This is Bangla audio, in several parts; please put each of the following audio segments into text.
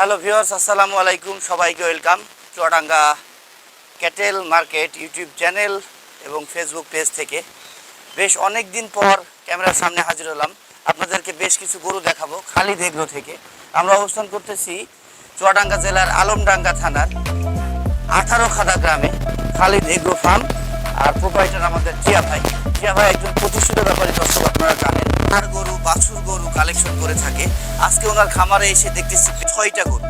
হ্যালো ভিউয়ার্স আসসালামু আলাইকুম সবাইকে welcome Chuadanga cattle market YouTube channel এবং ফেসবুক পেজ থেকে। বেশ অনেক দিন পর ক্যামেরার সামনে হাজির হলাম। আপনাদেরকে বেশ কিছু গরু দেখাবো খালি দেগ্রো থেকে। আমরা অবস্থান করতেছি চুয়াডাঙ্গা জেলার আলমডাঙ্গা থানার আঠারো খাদা গ্রামে খালিদ এগ্রো ফার্ম আর প্রোপাইটার আমাদের জিয়া ভাই। জিয়া ভাই একজন প্রতিষ্ঠিত ব্যাপারী দর্শক আপনারা কালেকশন করে থাকে। আজকে ওনার খামারে এসে দেখতেছি ছয়টা গরু।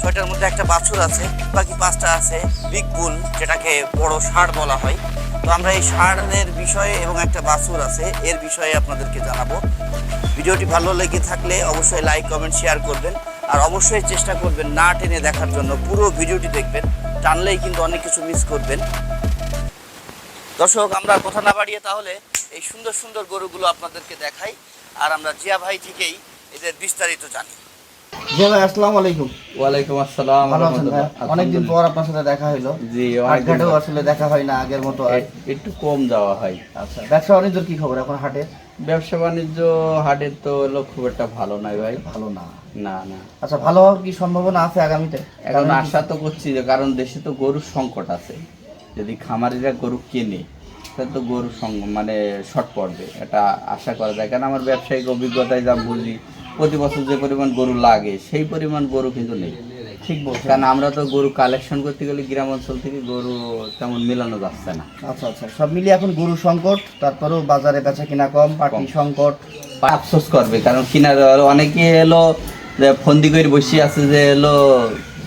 ছয়টার মধ্যে একটা বাছুর আছে, বাকি পাঁচটা আছে বিগ বুল যেটাকে বড় ষাঁড় বলা হয়। তো আমরা এই ষাঁড়ের বিষয়ে এবং একটা বাছুর আছে, এর বিষয়ে আপনাদেরকে জানাব। ভিডিওটি ভালো লেগে থাকলে অবশ্যই লাইক কমেন্ট শেয়ার করবেন। আর অবশ্যই চেষ্টা করবেন না টেনে দেখার জন্য। পুরো ভিডিওটি দেখবেন, টানলেই কিন্তু অনেক কিছু মিস করবেন। দর্শক, আমরা কথা না বাড়িয়ে তাহলে এই সুন্দর সুন্দর গরুগুলো আপনাদেরকে দেখাই। আর আমরা জিয়া ভাই থেকেই এদের বিস্তারিত জানি। ভাই আসসালামু আলাইকুম। ওয়ালাইকুম আসসালাম। অনেকদিন পর আপনার সাথে দেখা হলো। জি হাটঘাটেও আসলে দেখা হয় না আগের মতো একটু কম যাওয়া হয়। আচ্ছা ব্যবসা বাণিজ্যর কি খবর এখন হাটে? ব্যবসা বাণিজ্য হাটের তো হলো খুব একটা ভালো নয় ভাই। ভালো না। না না। আচ্ছা ভালো হওয়ার কি সম্ভাবনা আছে আগামীতে? এখন আশা তো করছি যে কারণ দেশে তো গরুর সংকট আছে। যদি খামারিরা গরু কেনে তাহলে তো গরু মানে শর্ট পড়বে এটা আশা করা যায়। কারণ আমার ব্যবসায়িক অভিজ্ঞতায় যা বুঝি প্রতি বছর যে পরিমাণ গরু লাগে সেই পরিমাণ গরু কিন্তু নেই। ঠিক বলছেন। কারণ আমরা তো গরু কালেকশন করতে গেলে গ্রাম অঞ্চল থেকে গরু তেমন মেলানো যাচ্ছে না। আচ্ছা আচ্ছা। সব মিলিয়ে এখন গরু সংকট তারপরেও বাজারে বেচা কিনা কম পাটি সংকট। আফসোস করবে কারণ কিনার অনেকে এলো যে ফন্দি করে বসে আছে যে এলো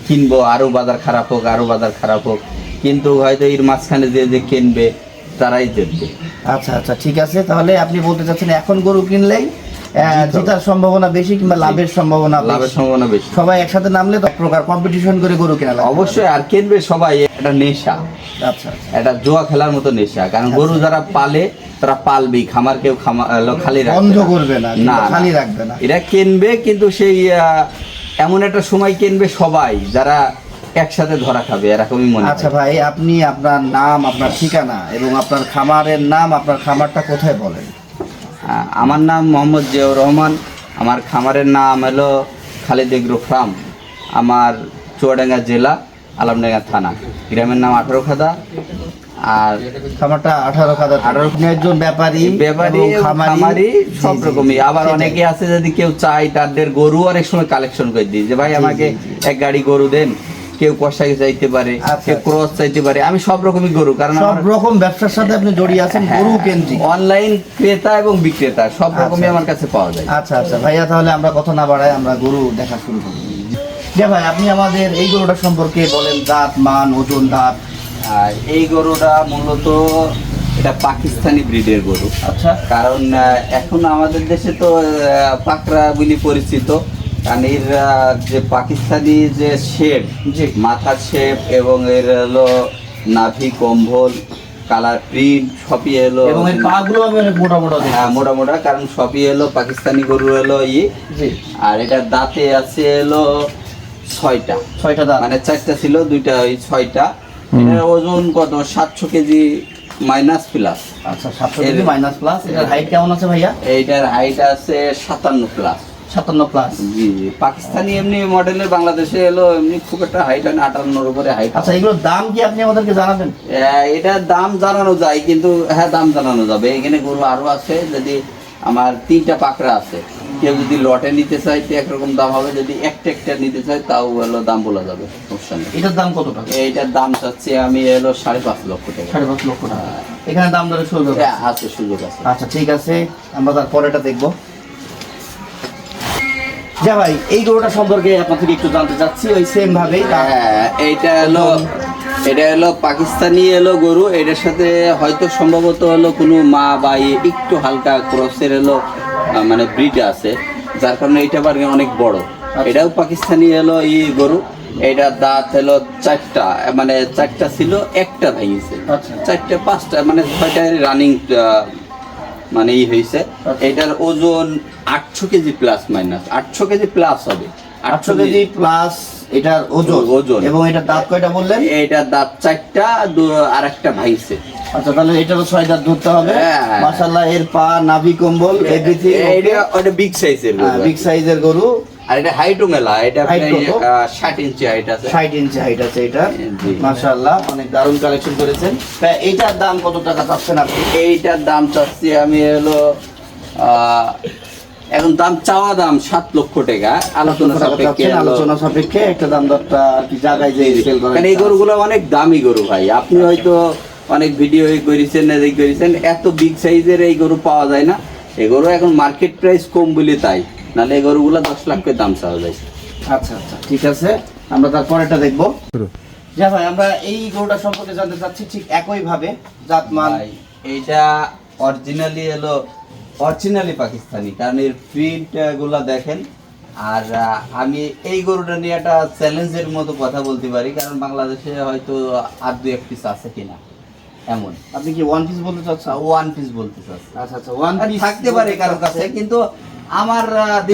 কিনবো আরও বাজার খারাপ হোক আরও বাজার খারাপ হোক। কিন্তু হয়তো এর মাঝখানে যে যে কিনবে তারাই জিতবে আচ্ছা আচ্ছা ঠিক আছে। তাহলে আপনি বলতে চাচ্ছেন এখন গরু কিনলেই জেতার সম্ভাবনা বেশি কিংবা লাভের সম্ভাবনা লাভের। সম্ভাবনা বেশি। সবাই একসাথে নামলে তো প্রকার কম্পিটিশন করে গরু কেনা লাগবে। অবশ্যই আর কিনবে সবাই এটা নেশা। আচ্ছা আচ্ছা। এটা জোয়া খেলার মতো নেশা কারণ গরু যারা পালে তারা পালবেই খামার কেউ খালি রাখবে বন্ধ করবে না না খালি রাখবে না। এরা কিনবে কিন্তু সেই এমন একটা সময় কিনবে সবাই যারা একসাথে ধরা খাবে এরকমই মনে। আচ্ছা ভাই আপনি আপনার নাম আপনার ঠিকানা এবং আপনার খামারের নাম আপনার খামারটা কোথায় বলেন? আমার নাম মোহাম্মদ জিয়াউর রহমান আমার খামারের নাম হলো খালেদ এগ্রো ফার্ম আমার চুয়াডাঙ্গা জেলা আলমডাঙ্গা থানা। গ্রামের নাম আঠারো খাদা আর খামারটা আঠারো খাদা আঠারো একজন ব্যাপারী ব্যাপারী খামারি। সব রকমই। আবার অনেকে আছে যদি কেউ চায় তাদের গরু অনেক সময় কালেকশন করে দিই। যে ভাই আমাকে এক গাড়ি গরু দেন। কেউ কষাই চাইতে পারে আচ্ছা, কেউ আচ্ছা। ক্রস চাইতে পারে। আমি সব রকমই গরু কারণ সব রকম ব্যবসার সাথে আপনি জড়িয়ে আছেন হ্যাঁ, গরু কেন্দ্রিক। অনলাইন ক্রেতা এবং বিক্রেতা সব রকমই আচ্ছা। আমার কাছে পাওয়া যায়। আচ্ছা আচ্ছা। ভাইয়া তাহলে আমরা কথা না বাড়াই আমরা গরু দেখা শুরু করি। যে ভাই আপনি আমাদের এই গরুটা সম্পর্কে বলেন দাঁত মান ওজন দাঁত। আর এই গরুটা মূলত এটা পাকিস্তানি ব্রিডের গরু। আচ্ছা। কারণ এখন আমাদের দেশে তো পাকড়া বলি পরিচিত। কারণ যে পাকিস্তানি যে শেপ জি। মাথার শেপ এবং এর হলো নাভি কম্বল কালার প্রিন্ট সবই এলো এবংগুলো আমি অনেক মোটা মোটা হ্যাঁ মোটা মোটা কারণ সবই এলো পাকিস্তানি গরু এলো ই। জি। আর এটা দাঁতে আছে এলো ছয়টা। ছয়টা দাঁত। মানে চারটা ছিল দুইটা ওই ছয়টা। এটার ওজন কত? সাতশো কেজি মাইনাস প্লাস আচ্ছা সাতশো এর- কেজি মাইনাস প্লাস এটার হাইট কেমন আছে ভাইয়া? এইটার হাইট আছে সাতান্ন প্লাস সাতান্ন প্লাস জি। জি পাকিস্তানি এমনি মডেলের বাংলাদেশে এলো এমনি খুব একটা হাইট হয় না আটান্নর উপরে হাইট আচ্ছা এগুলোর দাম কি আপনি আমাদেরকে জানাবেন? এটার দাম জানানো যায় কিন্তু হ্যাঁ দাম জানানো যাবে। এখানে গরু আরও আছে যদি আমার তিনটা পাকড়া আছে। কেউ যদি লটে নিতে চায় তো একরকম দাম হবে। যদি একটা একটা নিতে চায় তাও হলো দাম বলা যাবে সমস্যা নেই। এটার দাম কত টাকা? এইটার দাম চাচ্ছি আমি এলো সাড়ে পাঁচ লক্ষ টাকা। সাড়ে পাঁচ লক্ষ টাকা। এখানে দাম দরে শুরু হ্যাঁ, আছে সুযোগ আছে। আচ্ছা ঠিক আছে। আমরা তার পরেটা দেখব। যা ভাই এই গরুটা সম্পর্কে আপনার থেকে একটু জানতে চাচ্ছি ওই সেম। হ্যাঁ এইটা হলো এটা হলো পাকিস্তানি এলো গরু এটার সাথে হয়তো সম্ভবত হলো কোনো মা বা একটু হালকা ক্রসের এলো মানে ব্রিড আছে যার কারণে এটা আবার অনেক বড় এটাও পাকিস্তানি এলো ই গরু এটার দাঁত হলো চারটা মানে চারটা ছিল একটা ভেঙেছে আচ্ছা। চারটা পাঁচটা মানে ছয়টা রানিং মানে ই হয়েছে এটার ওজন আটশো কেজি প্লাস মাইনাস আটশো কেজি প্লাস হবে। আটশো কেজি প্লাস এটার ওজন। ওজন। এবং এটার দাঁত কয়টা বললেন? এটার দাঁত চারটা আর একটা ভাইছে। আচ্ছা তাহলে এটারও ছয় দাঁত ধরতে হবে। হ্যাঁ। মাশাল্লাহ এর পা নাভি কম্বল এভরিথিং এটা বিগ সাইজের বিগ সাইজের গরু। আর এটা হাইটও মেলা এটা Height প্রায় কত? ষাট ইঞ্চি হাইট আছে। ষাট ইঞ্চি হাইট আছে এটা। জি। অনেক দারুণ কালেকশন করেছেন। এইটার দাম কত টাকা চাচ্ছেন আপনি? এইটার দাম চাচ্ছি আমি হলো এখন দাম চাওয়া দাম সাত লক্ষ টাকা। আলোচনা সাপেক্ষে আলোচনা সাপেক্ষে একটা দাম দরটা আর কি জায়গায় যে সেল করেন। এই গরুগুলো অনেক দামি গরু ভাই। আপনি হয়তো অনেক ভিডিও করেছেন এই করেছেন এত বিগ সাইজের এই গরু পাওয়া যায় না। এই গরু এখন মার্কেট প্রাইস কম বলে তাই। নাহলে এই গরুগুলো দশ লাখ করে দাম চাওয়া যায়। আচ্ছা আচ্ছা ঠিক আছে। আমরা তারপরেরটা দেখব। যা ভাই আমরা এই গরুটা সম্পর্কে জানতে চাচ্ছি ঠিক একই ভাবে জাতমান। ভাই, এইটা অরিজিনালি হলো অরিজিনালি পাকিস্তানি কারণ এর প্রিন্টগুলা দেখেন। আর আমি এই গরুটা নিয়ে একটা চ্যালেঞ্জের মতো কথা বলতে পারি কারণ বাংলাদেশে হয়তো আর দু এক পিস আছে কিনা এমন। আপনি কি ওয়ান পিস বলতে চাচ্ছেন? ওয়ান পিস বলতে চাচ্ছি। আচ্ছা আচ্ছা ওয়ান পিস থাকতে পারে কারও কাছে কিন্তু আমার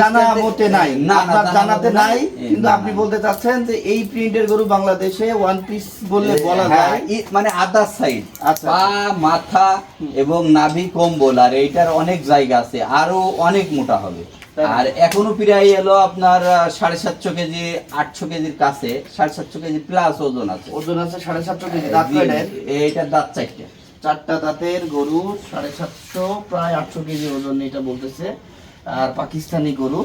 জানা মতে নাই। আপনার জানাতে নাই। কিন্তু আপনি বলতে চাচ্ছেন যে এই প্রিন্টের গরু বাংলাদেশে ওয়ান পিস বললে বলা হ্যাঁ, যায়। মানে আদার সাইড আচ্ছা। পা মাথা এবং নাভি কম্বল আর এইটার অনেক জায়গা আছে। আরও অনেক মোটা হবে। আর এখনও প্রায় এলো আপনার সাড়ে সাতশো কেজি আটশো কেজির কাছে। সাড়ে সাতশো কেজি প্লাস ওজন আছে। ওজন আছে সাড়ে সাতশো কেজি দাঁত? এইটার দাঁত চারটে। চারটা দাঁতের গরু সাড়ে সাতশো প্রায় আটশো কেজি ওজন এটা বলতেছে। আর পাকিস্তানি গরু।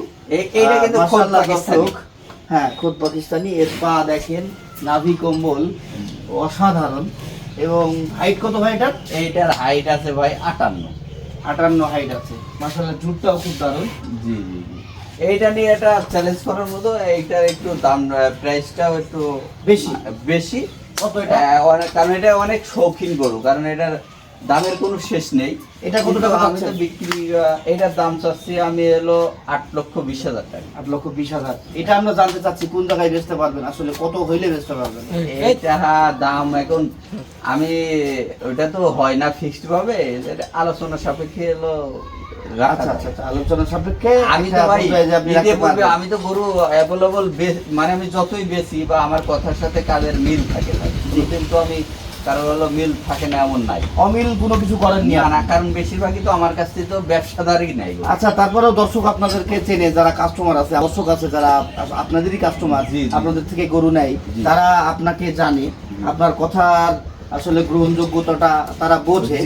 এইটা কিন্তু পাকিস্তানি। হ্যাঁ খোদ পাকিস্তানি। এর পা দেখেন নাভি কম্বল অসাধারণ। এবং হাইট কত ভাই এটার? এইটার হাইট আছে ভাই আটান্ন। আটান্ন হাইট আছে। মাসাল্লাহ জুটটাও খুব দারুণ। জি জি জি। এইটা নিয়ে একটা চ্যালেঞ্জ করার মতো এইটার একটু দাম প্রাইসটাও একটু বেশি। বেশি। কত এটা? অনেক কারণ এটা অনেক শৌখিন গরু কারণ এটার দামের কোনো শেষ নেই। এটা কত টাকা আমি তো বিক্রি এটার দাম চাচ্ছি আমি এলো আট লক্ষ বিশ হাজার টাকা। আট লক্ষ বিশ হাজার। এটা আমরা জানতে চাচ্ছি কোন জায়গায় বেচতে পারবেন আসলে কত হইলে বেচতে পারবেন? এইটা দাম এখন আমি ওটা তো হয় না ফিক্সড ভাবে আলোচনা সাপেক্ষে এলো আচ্ছা। আচ্ছা আচ্ছা আলোচনা সাপেক্ষে আমি তো গরু অ্যাভেলেবল মানে আমি যতই বেশি বা আমার কথার সাথে কাজের মিল থাকে কিন্তু আমি কারও হলো মিল থাকে না এমন নাই। অমিল কোনো কিছু করেননি না না কারণ বেশিরভাগই তো আমার কাছ থেকে তো ব্যবসাদারই নাই আচ্ছা তারপরেও দর্শক আপনাদেরকে চেনে যারা কাস্টমার আছে দর্শক আছে যারা আপনাদেরই কাস্টমার। আপনাদের থেকে গরু নেয়। তারা আপনাকে জানে আপনার কথার আসলে গ্রহণযোগ্যতাটা তারা বোঝে।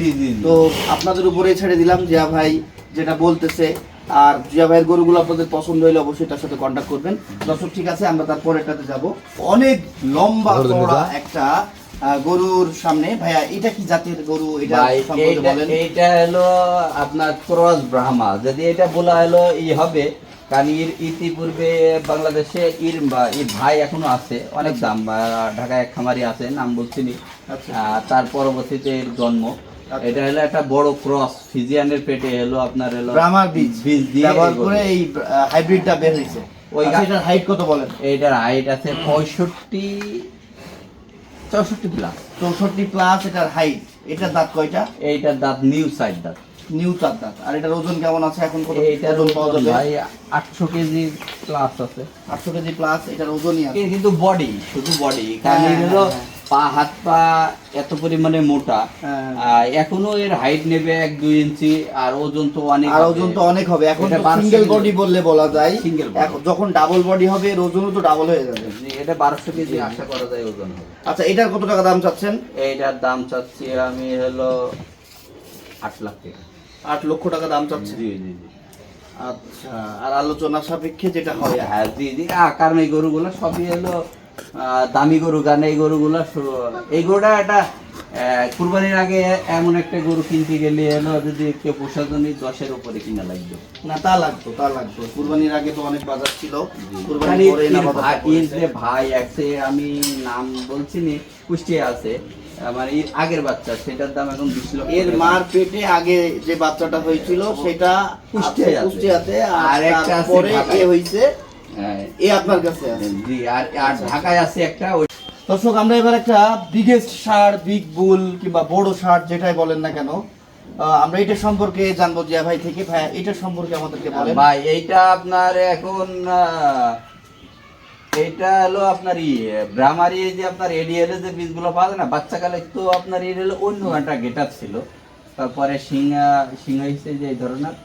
তো আপনাদের উপরে ছেড়ে দিলাম জিয়া ভাই যেটা বলতেছে। আর জিয়া ভাইয়ের গরুগুলো আপনাদের পছন্দ হলে অবশ্যই তার সাথে কন্ট্যাক্ট করবেন। দর্শক ঠিক আছে আমরা তার পরেরটাতে যাব। অনেক লম্বা একটা গরুর সামনে। ভাইয়া এটা কি জাতের গরু? এটা সম্পর্কে বলেন। এইটা হলো আপনার ক্রস ব্রাহ্মা। যদি এটা বলা হলো ই হবে। কারণ এর ইতিপূর্বে বাংলাদেশে ইর ভাই এখনও আছে। অনেক দাম আহ, ঢাকায় এক খামারি আছে নাম বলছি নি। আচ্ছা। তার পরবর্তীতে এর জন্ম। আচ্ছা। এটা হলো একটা বড় ক্রস। ফিজিয়ানের পেটে হলো আপনার হলো ব্রাহ্মার বীজ। বীজ দিয়ে। করে এই হাইব্রিডটা বের হয়েছে। ওই ওই হাইট কত বলেন? এইটার হাইট আছে পঁয়ষট্টি চৌষট্টি প্লাস চৌষট্টি প্লাস এটার হাইট এটার দাঁত কয়টা? এইটার দাঁত নিউ সাইড দাঁত। নিউ চার দাঁত। আর এটার ওজন কেমন আছে? এখন কত এইটার ওজন পাওয়া যাবে? ভাই আটশো কেজি প্লাস আছে। আটশো কেজি প্লাস এটার ওজনই আছে। কিন্তু বডি শুধু বডি কারণ হলো হ্যাঁ, পা হাত পা এত পরিমাণে মোটা। হ্যাঁ। এখনও এর হাইট নেবে এক দুই ইঞ্চি আর ওজন তো অনেক আর ওজন তো অনেক হবে। এখন সিঙ্গেল বডি বললে বলা যায়। এখন যখন ডাবল বডি হবে এর ওজনও তো ডাবল হয়ে যাবে। এটা বারোশো কেজি। আশা করা যায় ওজন হবে। আচ্ছা এটার কত টাকা দাম চাচ্ছেন? এইটার দাম চাচ্ছি আমি হলো আট লাখ টাকা। আট লক্ষ টাকা দাম চাচ্ছেন? জি জি জি। আচ্ছা আর আলোচনা সাপেক্ষে যেটা হয় হ্যাঁ জি জি। আহ, কারণ এই গরুগুলো সবই হলো দামি গরু কারণ এই গরুগুলো এই গরুটা একটা কুরবানির আগে এমন একটা গরু কিনতে গেলে এলো যদি কেউ প্রশাসনিক দশের উপরে কিনা লাগবে। না তা লাগতো তা লাগতো। কুরবানির আগে তো অনেক বাজার ছিল। কুরবানির পরে না এর বাজারটা ভাই- এর যে ভাই আছে আমি নাম বলছি নি কুষ্টিয়া আছে আমার এর আগের বাচ্চা সেটার দাম এখন বিশ লক্ষ এর মার পেটে আগে যে বাচ্চাটা হয়েছিল সেটা। কুষ্টিয়াতে আর একটা। এ হয়েছে হ্যাঁ, এ আপনার কাছে আছে। জি আর আর ঢাকায় আছে একটা দর্শক আমরা এবার একটা বিগেস্ট শার্ট বিগ বুল কিংবা বড় শার্ট যেটাই বলেন না কেন আমরা এটা সম্পর্কে জানব জিয়া ভাই থেকে। ভাই এটা সম্পর্কে আমাদেরকে বলেন। ভাই এইটা আপনার এখন এইটা হলো আপনার ই ব্রাহ্মারি যে আপনার এডিএল যে বীজগুলো পাওয়া যায় না বাচ্চাকালে তো আপনার এর হলো অন্য একটা গেটার ছিল। তারপরে সিংহা সিংহ হিসেবে যে এই ধরনের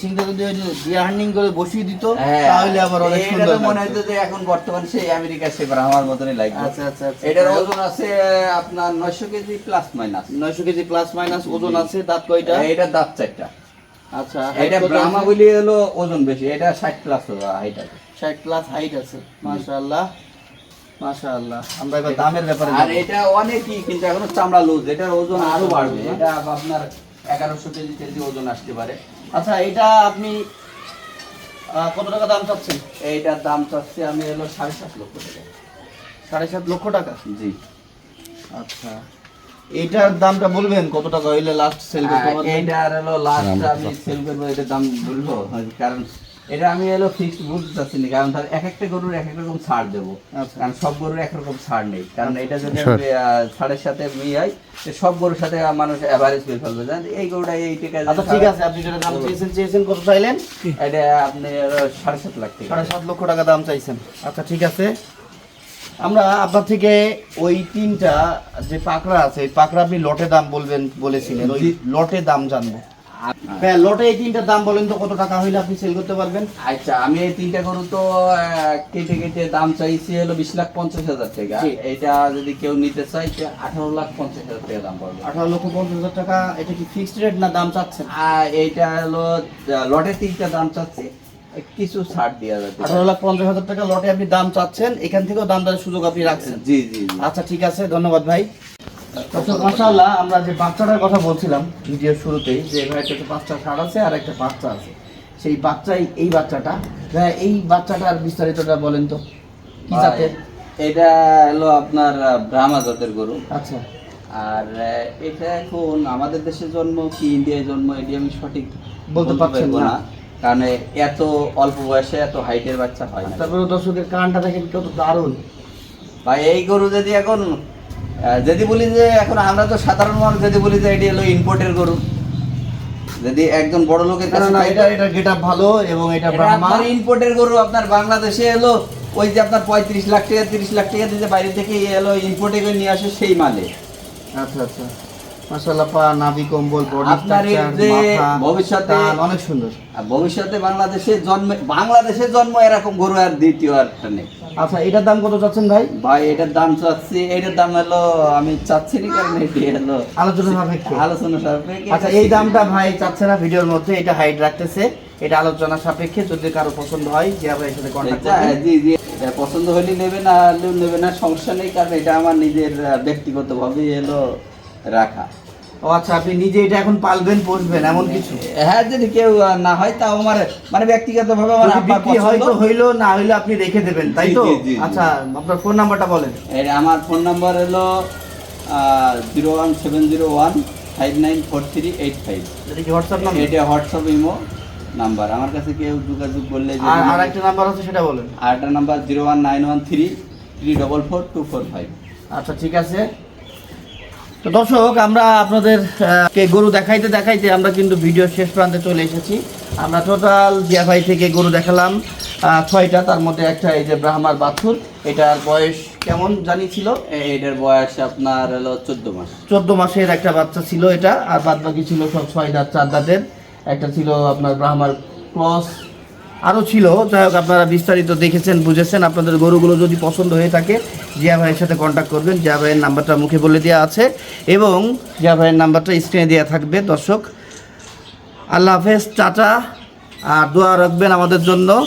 সিংটা যদি ওই যে ডিয়ার হান্ডিং করে বসিয়ে দিত হ্যাঁ, তাহলে আবার অনেক সুন্দর মনে লাগতো। যে এখন বর্তমান সেই আমেরিকা সে আমার মতনই লাগবে। আচ্ছা আচ্ছা আচ্ছা এটার ওজন আছে আপনার নয়শো কেজি প্লাস মাইনাস নয়শো কেজি প্লাস মাইনাস ওজন আছে দাঁত কয়টা? এটা দাঁত চারটা। আচ্ছা এটা ব্রাহ্মা বলি হলো ওজন বেশি এটা ষাট প্লাস হাইট আছে। ষাট প্লাস হাইট আছে মাশাআল্লাহ মাশাআল্লাহ। আমরা এবার দামের ব্যাপারে আর এটা অনেকই কিন্তু এখনও চামড়া লুজ এটার ওজন আরও বাড়বে। এটা আপনার এগারোশো কেজি কেজি ওজন আসতে পারে। আচ্ছা এটা আপনি কত টাকা দাম চাচ্ছেন? এইটার দাম চাচ্ছি আমি এলো সাড়ে সাত লক্ষ টাকা। সাড়ে সাত লক্ষ টাকা? জি। আচ্ছা এটার দামটা বলবেন কত টাকা হইলে লাস্ট সেল করতে পারবেন? আর হলো লাস্ট আমি সেল করব এটার দাম বলব কারণ এটা আমি হলো ফিক্সড বলতে চাচ্ছি না কারণ তার এক একটা গরুর এক এক রকম ছাড় দেবো। আচ্ছা। কারণ সব গরুর একরকম ছাড় নেই। কারণ এটা যদি ছাড়ের সাথে মিলাই তো সব গরুর সাথে মানুষ অ্যাভারেজ করে ফেলবে। জানেন এই গরুটা এই টাকা আচ্ছা ঠিক আছে আপনি যেটা দাম চেয়েছেন চেয়েছেন কত চাইলেন? এটা আপনি সাড়ে সাত লাখ টাকা। সাড়ে সাত লক্ষ টাকা দাম চাইছেন। আচ্ছা ঠিক আছে। আমরা আপনার থেকে ওই তিনটা যে পাকড়া আছে পাকড়া আপনি লটে দাম বলবেন বলেছিলেন। ওই লটে দাম জানব। হ্যাঁ লটে এই তিনটা দাম বলেন তো কত টাকা হইলে আপনি সেল করতে পারবেন? আচ্ছা আমি এই তিনটা গরু তো কেটে কেটে দাম চাইছি হলো বিশ লাখ পঞ্চাশ হাজার টাকা। এটা যদি কেউ নিতে চাই আঠারো লাখ পঞ্চাশ হাজার টাকা দাম পড়বে। আঠারো লক্ষ পঞ্চাশ হাজার টাকা এটা কি ফিক্সড রেট না দাম চাচ্ছেন? এইটা হলো লটে তিনটা দাম চাচ্ছি। কিছু ছাড় দেওয়া যাবে। আঠারো লাখ পঞ্চাশ হাজার টাকা লটে আপনি দাম চাচ্ছেন এখান থেকেও দাম দরের সুযোগ আপনি রাখছেন। জি জি। আচ্ছা ঠিক আছে ধন্যবাদ ভাই। আচ্ছা আমরা যে বাচ্চাটার কথা বলছিলাম ভিডিওর শুরুতেই যে ভাই একটা বাচ্চা ষাট আছে আর একটা বাচ্চা আছে। সেই বাচ্চাই এই বাচ্চাটা ভাই এই বাচ্চাটার বিস্তারিতটা বলেন তো। কি জাতের? এটা হলো আপনার ব্রাহ্মা জাতের গরু। আচ্ছা। আর এটা এখন আমাদের দেশে জন্ম কি ইন্ডিয়ায় জন্ম এটি আমি সঠিক বলতে পারব না। কারণ এত অল্প বয়সে এত হাইটের বাচ্চা হয় তারপরে দর্শকের কানটা দেখেন কত দারুণ। ভাই এই গরু যদি এখন যদি বলি যে এখন আমরা তো সাধারণ মানুষ যদি বলি যে এটি হলো ইম্পোর্টের গরু যদি একজন বড় লোকের কাছে না এটা এটা গেটআপ ভালো এবং এটা এটা ব্রাহ্মা। ইম্পোর্টের গরু আপনার বাংলাদেশে এলো ওই যে আপনার পঁয়ত্রিশ লাখ টাকা তিরিশ লাখ টাকা দিয়ে বাইরে থেকে এলো ইম্পোর্টে করে নিয়ে আসে সেই মালে। আচ্ছা আচ্ছা। মাশাআল্লাহ পা নাভি কম্বল বডি স্ট্রাকচার ভবিষ্যতে- অনেক সুন্দর। ভবিষ্যতে বাংলাদেশে জন্মে বাংলাদেশে জন্ম এরকম গরু আর দ্বিতীয় আরটা নেই। আচ্ছা এটার দাম কত চাচ্ছেন ভাই? ভাই এটার দাম চাচ্ছি এটার দাম হলো আমি চাচ্ছি না কারণ এটি হলো আলোচনা সাপেক্ষে। আলোচনা সাপেক্ষে। আচ্ছা এই দামটা ভাই চাচ্ছে না ভিডিওর মধ্যে এটা হাইট রাখতেছে। এটা আলোচনা সাপেক্ষে যদি কারও পছন্দ হয় যে ভাইয়ের সাথে কন্ট্যাক্ট করবেন জি জি এটা পছন্দ হলে নেবে না হলেও নেবে না সমস্যা নেই কারণ এটা আমার নিজের আহ, ব্যক্তিগতভাবে এলো। রাখা। ও আচ্ছা আপনি নিজে এটা এখন পালবেন পুষবেন এমন কিছু? হ্যাঁ যদি কেউ না হয় তাও আমার মানে ব্যক্তিগতভাবে আমার যদি আব্বার হয়তো হইল না হইলে আপনি রেখে দেবেন তাই তো। আচ্ছা আপনার ফোন নাম্বারটা বলেন। আমার ফোন নাম্বার হলো zero one seven zero one five nine four three eight five. এটা কি হোয়াটসঅ্যাপ নাম্বার? এটা হোয়াটসঅ্যাপ ইমো নাম্বার। আমার কাছে কেউ যোগাযোগ করলে আর আর একটা নাম্বার আছে সেটা বলেন। আরেকটা number zero one nine one three three double four two four five. আচ্ছা ঠিক আছে। তো দর্শক আমরা আপনাদের কে গরু দেখাইতে দেখাইতে আমরা কিন্তু ভিডিও শেষ প্রান্তে চলে এসেছি। আমরা টোটাল জিয়া ভাই থেকে গরু দেখালাম ছয়টা তার মধ্যে একটা এই যে ব্রাহ্মার বাছুর এটার বয়স কেমন জানি ছিল? এটার বয়স আপনার হলো চোদ্দ মাস। চোদ্দ মাসের একটা বাচ্চা ছিল এটা আর বাদ বাকি ছিল সব ছয় দাঁত চার দাঁতের। একটা ছিল আপনার ব্রাহ্মার ক্রস আরও ছিল। যাই হোক, আপনারা বিস্তারিত দেখেছেন, বুঝেছেন। আপনাদের গরুগুলো যদি পছন্দ হয়ে থাকে, জিয়া ভাইয়ের সাথে কন্ট্যাক্ট করবেন। জিয়া ভাইয়ের নাম্বারটা মুখে বলে দেওয়া আছে। এবং জিয়া ভাইয়ের নাম্বারটা স্ক্রিনে দেওয়া থাকবে, দর্শক। আল্লাহ হাফেজ, টাটা। আর দোয়া রাখবেন আমাদের জন্য।